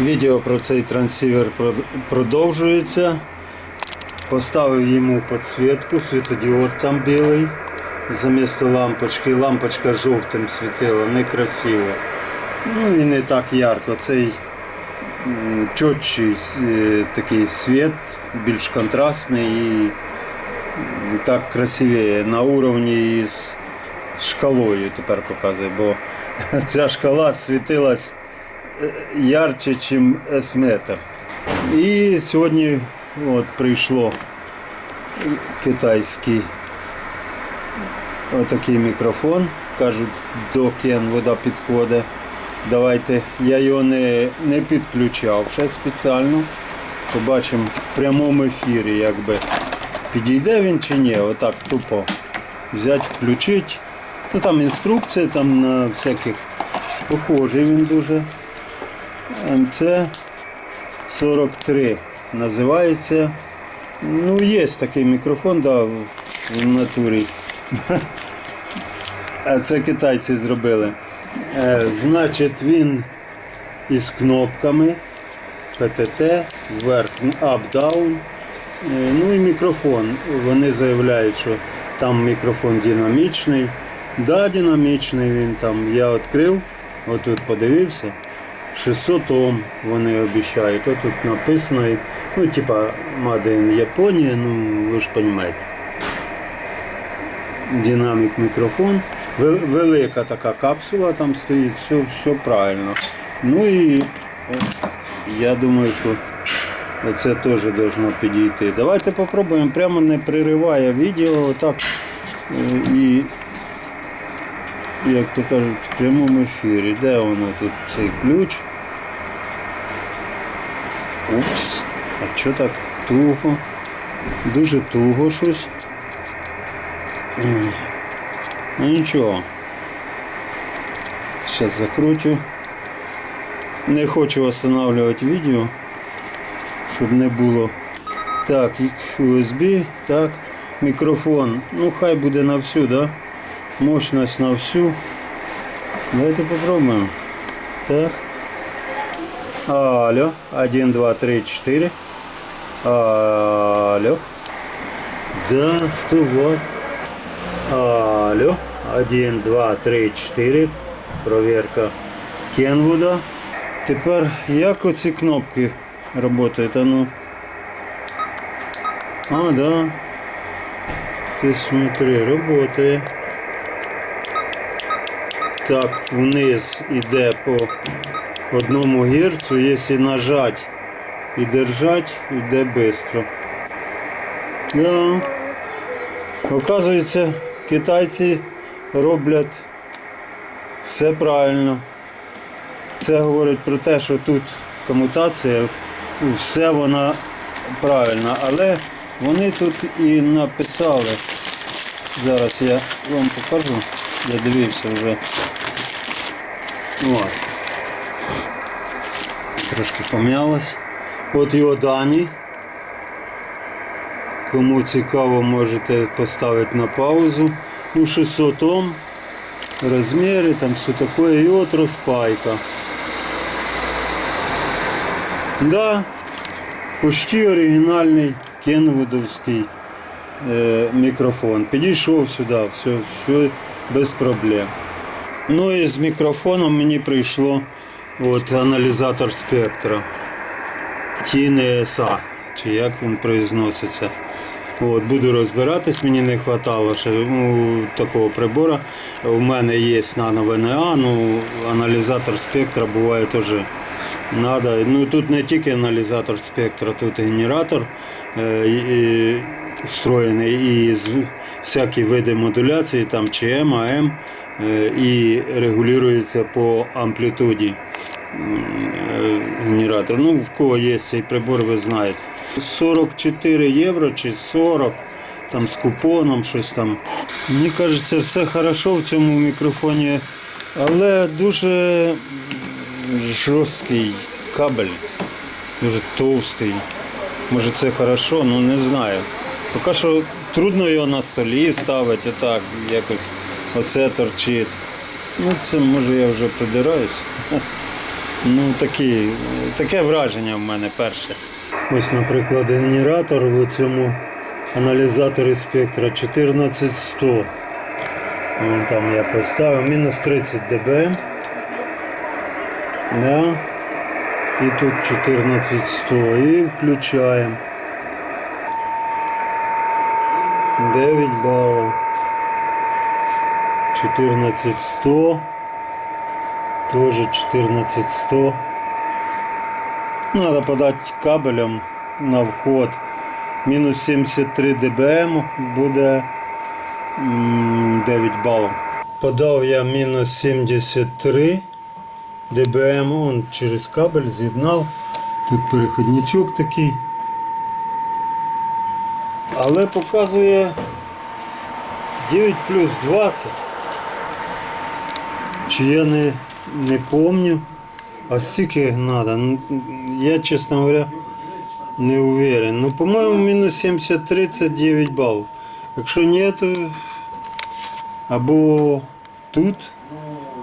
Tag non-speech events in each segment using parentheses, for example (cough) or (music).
Відео про цей трансівер продовжується. Поставив йому підсвітку, світодіод там білий. Замісто лампочки. Лампочка жовтим світила, некрасиво. Ну і не так ярко. Цей чотчий е, такий світ, більш контрастний і так красивіє. На уровні з шкалою тепер показує, бо (laughs) ця шкала світилась ярче, ніж S-метр. І сьогодні от прийшло китайський отакий мікрофон. Кажуть, до Кен вода підходить. Давайте. Я його не, не підключав ще спеціально. Побачимо в прямому ефірі, якби підійде він чи ні. Отак тупо взяти, включити. Ну там інструкція, там на всяких похожий він дуже. МЦ 43 називається. Ну, є такий мікрофон, да, в натурі. (laughs) А це китайці зробили. Е, значить, він із кнопками ПТТ, вверх, down. Е, Ну і мікрофон. Вони заявляють, що там мікрофон динамічний. Да, динамічний він там. Я відкрив, отут подивився. 600 Ом вони обіцяють. От тут написано, ну, типа Made in Японія, ну ви ж розумієте. Динамік мікрофон. Велика така капсула там стоїть, все, все правильно. Ну і я думаю, що це теж должно підійти. Давайте попробуємо, прямо не пририває відео, отак е, і як то кажуть, в прямому ефірі. Де воно тут цей ключ? Упс, а що так туго? Дуже туго щось. Ну нічого. Зараз закручу. Не хочу встановлювати відео, щоб не було. Так, USB, так, мікрофон. Ну хай буде на всю, да? Мощність на всю. Давайте попробуємо. Так. Алло. 1, 2, 3, 4. Алло. Да, 100 Вт. Алло. 1, 2, 3, 4. Проверка Кенвуда. Тепер як оці кнопки працюють? А ну. А, да. Ти смотри, работає. Так, вниз іде по одному герцу, якщо нажать і держать, йде швидко. Да. Оказується, китайці роблять все правильно. Це говорить про те, що тут комутація, все вона правильна, але вони тут і написали. Зараз я вам покажу. Я дивився вже. От. Трошки пом'ялось. От його дані. Кому цікаво, можете поставити на паузу. Ну, 600 Ом, розміри, там все таке. І от розпайка. Да, почти оригінальний кенвудовський е, мікрофон. Підійшов сюди, все, все без проблем. Ну і з мікрофоном мені прийшло от, аналізатор спектра. TNSA, чи як він произноситься. От, буду розбиратись, мені не вистачало ще ну, такого прибору. У мене є нано ВНА, ну аналізатор спектра буває теж надо. Ну тут не тільки аналізатор спектра, тут і генератор е, і, встроєний і всякі види модуляції, там ЧМ, АМ, е, і регулюється по амплітуді генератор. Ну, в кого є цей прибор, ви знаєте. 44 євро чи 40, там з купоном щось там. Мені кажеться, все хорошо в цьому мікрофоні, але дуже жорсткий кабель, дуже товстий. Може це хорошо, ну не знаю. Поки що трудно його на столі ставити, отак, якось оце торчить. Ну це може я вже придираюсь. (laughs) Ну, такі, таке враження в мене перше. Ось, наприклад, генератор у цьому аналізаторі спектра 14100. Вон там я поставив, мінус 30 дБ. Да. І тут 14100. І включаємо. 9 балів. 14100. Тоже 14100. Надо подати кабелем на вход. Мінус 73 дБм буде 9 балів. Подав я мінус 73 дБм, он через кабель з'єднав. Тут переходничок такий. Але показує 9 плюс 20. Чи я не, не помню. А стільки треба. Ну, я, чесно говоря, не уверен. Ну, по-моєму, мінус 73 це 9 балів. Якщо ні, то або тут,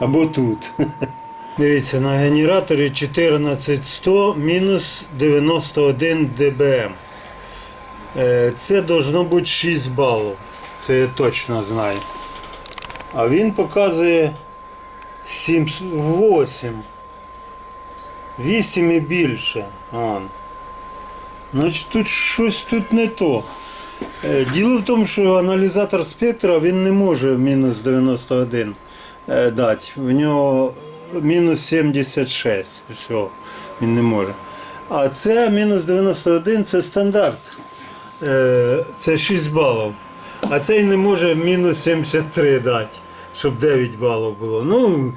або тут. (laughs) Дивіться, на генераторі 14100 мінус 91 дБм. Е, Це должно бути 6 балів. Це я точно знаю. А він показує 7, 8. 8 і більше. Он. Значить тут щось тут не то. Е, Діло в тому, що аналізатор спектра він не може мінус 91 е, дати. В нього мінус 76. Все, він не може. А це мінус 91 це стандарт. Е, Це 6 балів. А цей не може мінус 73 дати, щоб 9 балів було. Ну,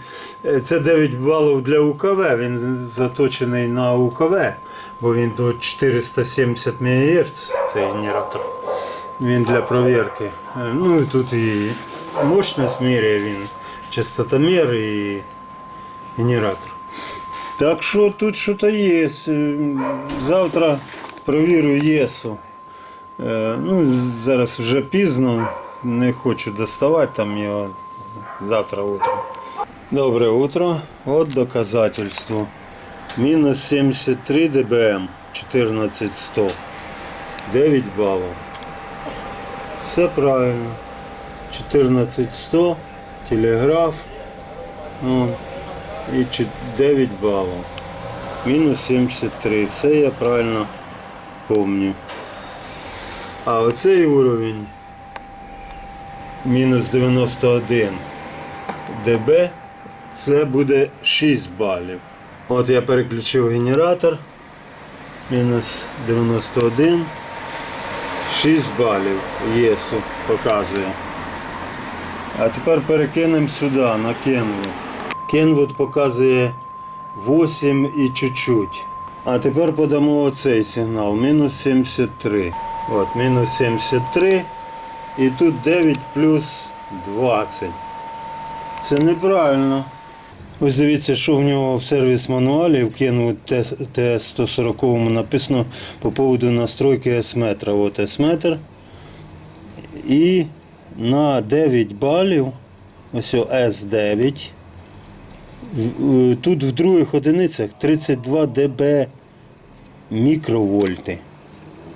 це 9 балів для УКВ. Він заточений на УКВ, бо він до 470 МГц цей генератор. Він для провірки. Ну і тут і мощність міряє він, частотомір і генератор. Так що тут щось є. Завтра провірю ЄСу. Е, Ну, зараз вже пізно, не хочу доставати там його завтра утром. Добре утро. От доказательство. Мінус 73 дБм, 14100. 9 балів. Все правильно. 14100, телеграф. І 9 балів. Мінус 73. Все я правильно пам'ятаю. А оцей уровень мінус 91 дБ це буде 6 балів. От я переключив генератор. Мінус 91. 6 балів ЄСу показує. А тепер перекинемо сюди на Kenwood. Kenwood показує 8 і чуть-чуть. А тепер подамо оцей сигнал. Мінус 73. От, мінус 73. І тут 9 плюс 20. Це неправильно. Ось дивіться, що в нього в сервіс мануалі в Kenwood T140 написано по поводу настройки S-метра. От S-метр. І на 9 балів, ось о, S9. е, Тут в других одиницях 32 дБ мікровольти,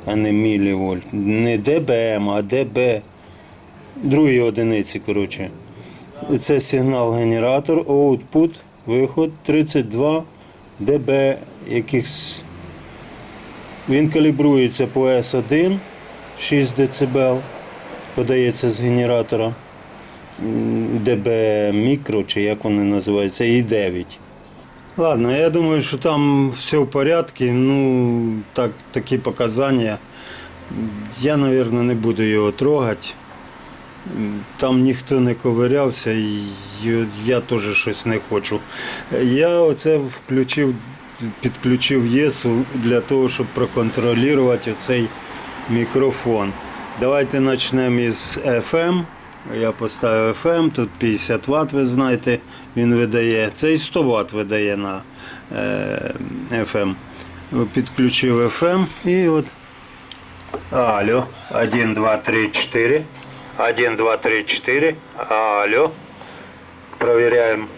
а не мілівольт. Не ДБМ, а ДБ. Другі одиниці, коротше. Це сигнал генератор, output, виход 32 дБ якихось. Він калібрується по S1 6 дБ, подається з генератора. ДБ мікро, чи як вони називаються, і 9. Ладно, я думаю, що там все в порядку. Ну, так, такі показання. Я, мабуть, не буду його трогати. Там ніхто не ковирявся, і я теж щось не хочу. Я оце включив, підключив ЄСу для того, щоб проконтролювати оцей мікрофон. Давайте почнемо із FM. Я поставив FM, тут 50 Вт, ви знаєте, він видає. Цей 100 Вт видає на е, FM. Підключив FM і от. Алло, 1, 2, 3, 4. 1, 2, 3, 4. Алло. Проверяем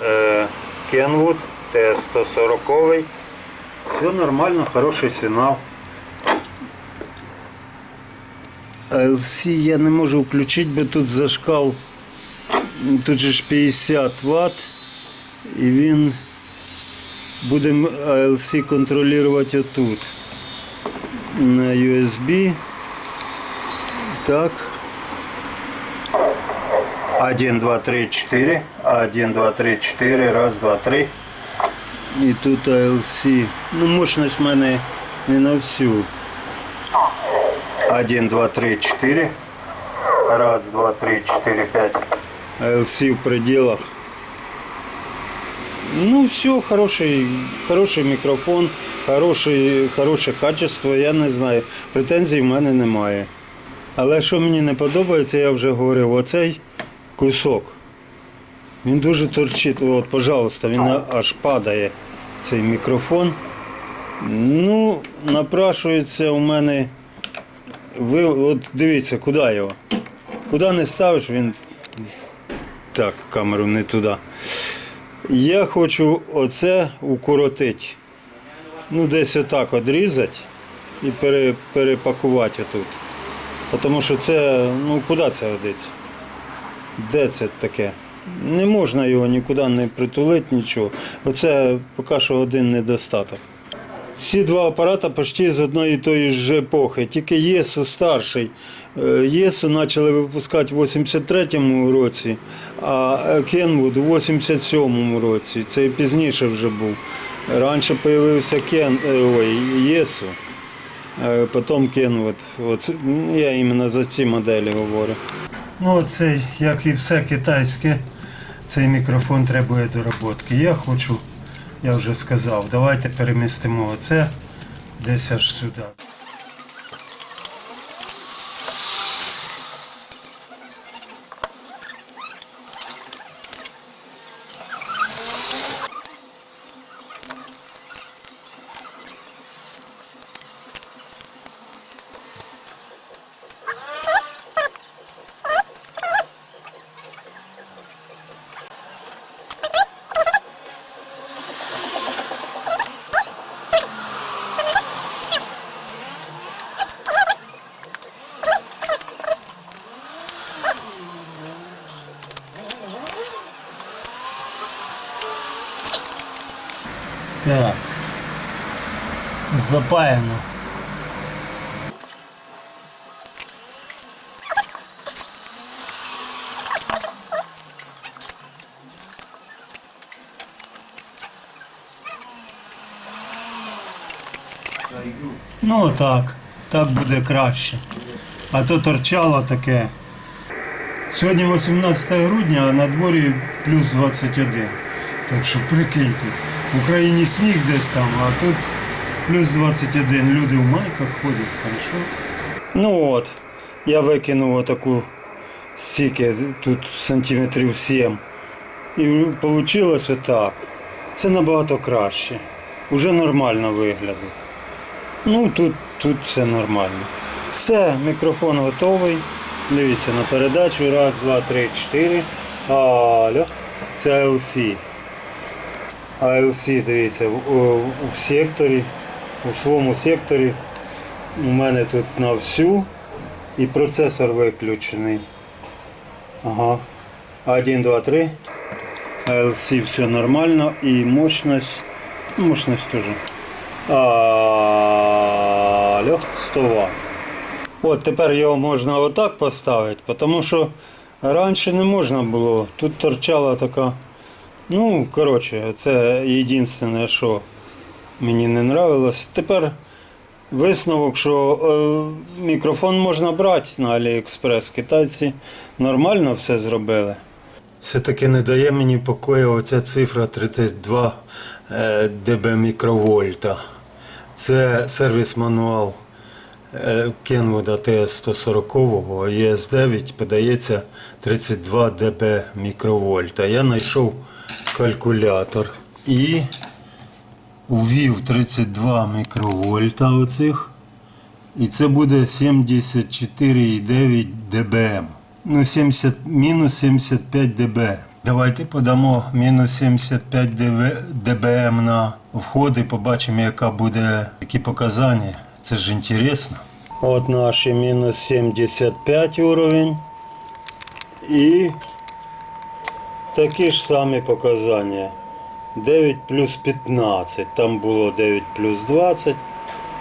э, Kenwood Т-140. Все нормально, хороший сигнал. LC я не можу включити, бо тут зашкал. Тут же ж 50 Вт. І він буде ALC контролювати отут. На USB. Так. 1, 2, 3, 4. 1, 2, 3, 4. Раз, два, три. І тут ALC. Ну, мощність в мене не на всю. 1, 2, 3, 4. Раз, два, три, 4, 5. ALC в пределах. Ну, все, хороший, хороший мікрофон, хороший, хороше качество, я не знаю. Претензій в мене немає. Але що мені не подобається, я вже говорив, оцей кусок. Він дуже торчить. От, пожалуйста, він аж падає, цей мікрофон. Ну, напрашується у мене. Ви от дивіться, куди його? Куди не ставиш, він. Так, камеру не туди. Я хочу оце укоротити. Ну, десь отак одрізати і перепакувати отут. Тому що це, ну куди це годиться? Де це таке? Не можна його нікуди не притулити, нічого. Оце поки що один недостаток. Ці два апарати почти з одної тої ж епохи, тільки ЄСУ старший. Е, ЄСУ почали випускати в 83-му році, а Кенвуд у 87-му році. Це пізніше вже був. Раніше з'явився Кен, е, ЄСУ, е, потім Кенвуд. Оце, ну, я іменно за ці моделі говорю. Ну, цей, як і все китайське, цей мікрофон требує доработки. Я хочу я вже сказав, давайте перемістимо оце десь аж сюди. Так. Запаяно. Ну так, так буде краще. А то торчало таке. Сьогодні 18 грудня, а на дворі плюс 21. Так що прикиньте, в Україні сніг десь там, а тут плюс 21. Люди в майках ходять, хорошо. Ну от, я викинув отаку стільки, тут сантиметрів 7. І вийшло так. Це набагато краще. Уже нормально виглядає. Ну тут, тут все нормально. Все, мікрофон готовий. Дивіться на передачу. Раз, два, три, чотири. Алло. Це LC. А LC, дивіться, в, секторі, у своєму секторі. У мене тут на всю і процесор виключений. Ага. 1, 2, 3. LC все нормально і мощність. Мощність теж. Алло, 100 Вт. От тепер його можна отак поставити, тому що раніше не можна було. Тут торчала така. Ну, коротше, це єдине, що мені не нравилось. Тепер висновок, що е, мікрофон можна брати на Аліекспрес. Китайці нормально все зробили. Все-таки не дає мені покою оця цифра 32 е, дБ мікровольта. Це сервіс-мануал е, Kenwood TS140 ES9 подається 32 дБ мікровольта. Я знайшов калькулятор і увів 32 мікровольта оцих. І це буде 74,9 дБм. Ну, 70, мінус 75 дБ. Давайте подамо мінус 75 дБм на входи, побачимо, яка буде, які показання. Це ж інтересно. От наші мінус 75 уровень. І такі ж самі показання. 9 плюс 15. Там було 9 плюс 20,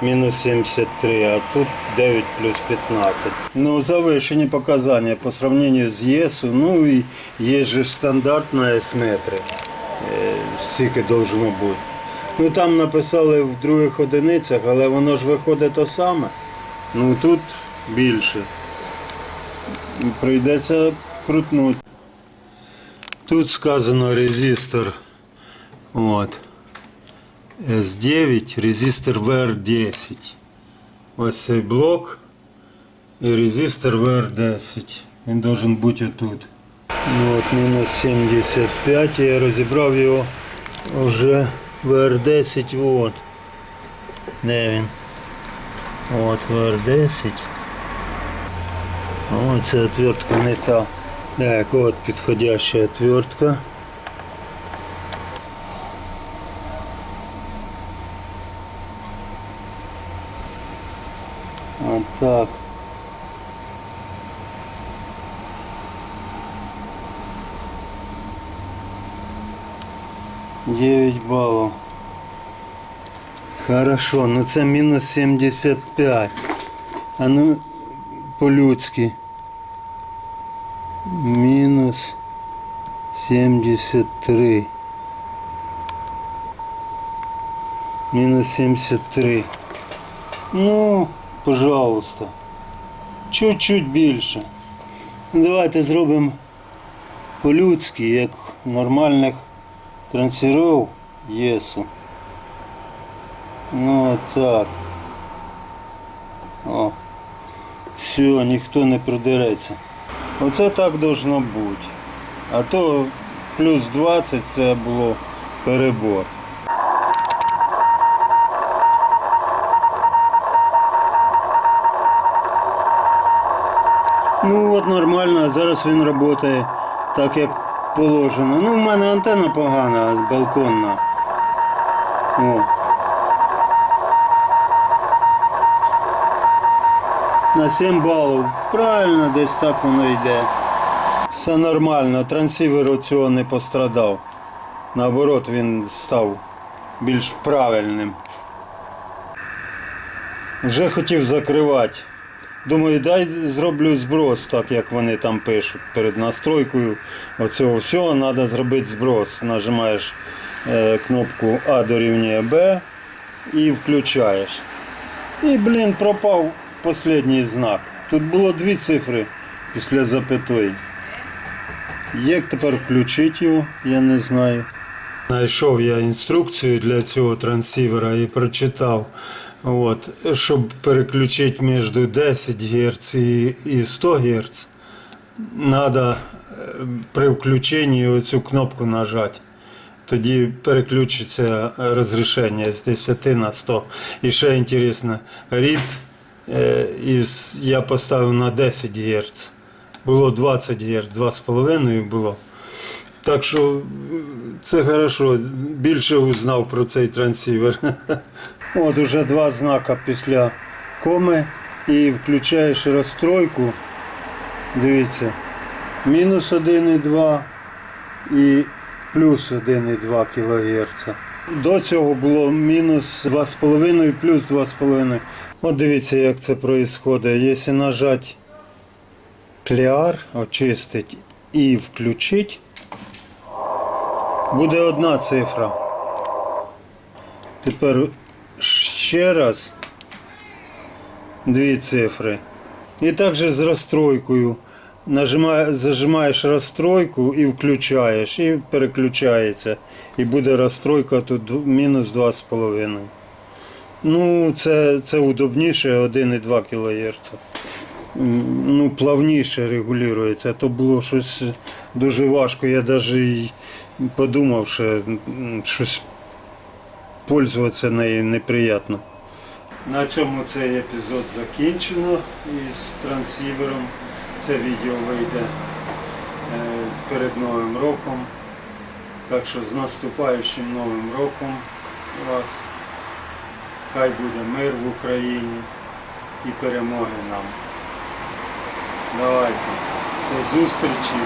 мінус 73, а тут 9 плюс 15. Ну, завищені показання по сравнению з ЄСу. Ну і є ж стандарт на С-метри. Е, Скільки должно бути. Ну там написали в других одиницях, але воно ж виходить то саме. Ну тут більше. Прийдеться крутнути. Тут сказано резистор. От. S9, резистор VR10. Ось цей блок і резистор VR10. Він должен бути отут. Ну, от мінус 75, я розібрав його вже VR10, от. Де він? От VR10. О, це отвертка не та. Так, от підходяща отвертка. Вот так. Девять баллов. Хорошо, ну це мінус 75. А ну по-людськи. Мінус 73. Мінус 73. Ну, пожалуйста. Чуть-чуть більше. Давайте зробимо по-людськи, як нормальних трансферів ЄСу. Ну так. О. Все, ніхто не придереться. Оце так должно бути. А то плюс 20 це було перебор. Ну от нормально, зараз він працює так, як положено. Ну, в мене антенна погана, балконна. О. На 7 балів. Правильно, десь так воно йде. Все нормально, трансівер от цього не пострадав. Наоборот, він став більш правильним. Вже хотів закривати. Думаю, дай зроблю зброс, так як вони там пишуть. Перед настройкою оцього всього треба зробити зброс. Нажимаєш е, кнопку А дорівнює Б і включаєш. І, блін, пропав останній знак. Тут було дві цифри після запятої. Як тепер включити його, я не знаю. Знайшов я інструкцію для цього трансівера і прочитав. От, щоб переключити між 10 Гц і і 100 Гц, треба при включенні оцю кнопку нажати. Тоді переключиться розрішення з 10 на 100. І ще інтересно, рід е, із, я поставив на 10 Гц. Було 20 Гц, 2,5 було. Так що це хорошо. Більше узнав про цей трансівер. (laughs) От уже два знака після коми і включаєш розстройку. Дивіться, мінус 1,2 і плюс 1,2 кГц. До цього було мінус 2,5 і плюс 2,5. От дивіться, як це відбувається. Якщо нажати клеар, очистити і включити, буде одна цифра. Тепер ще раз дві цифри. І також з розстройкою. Нажимає, зажимаєш розстройку і включаєш, і переключається. І буде розстройка тут мінус 2,5. Ну, це, це удобніше 1,2 кГц. Ну, плавніше регулюється. То було щось дуже важко. Я навіть подумав, що щось пользуватися нею неприємно. На цьому цей епізод закінчено із трансівером. Це відео вийде е, перед Новим роком. Так що з наступаючим Новим роком вас. Хай буде мир в Україні і перемоги нам. Давайте. До зустрічі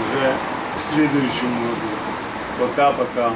вже в слідуючому году. Пока-пока.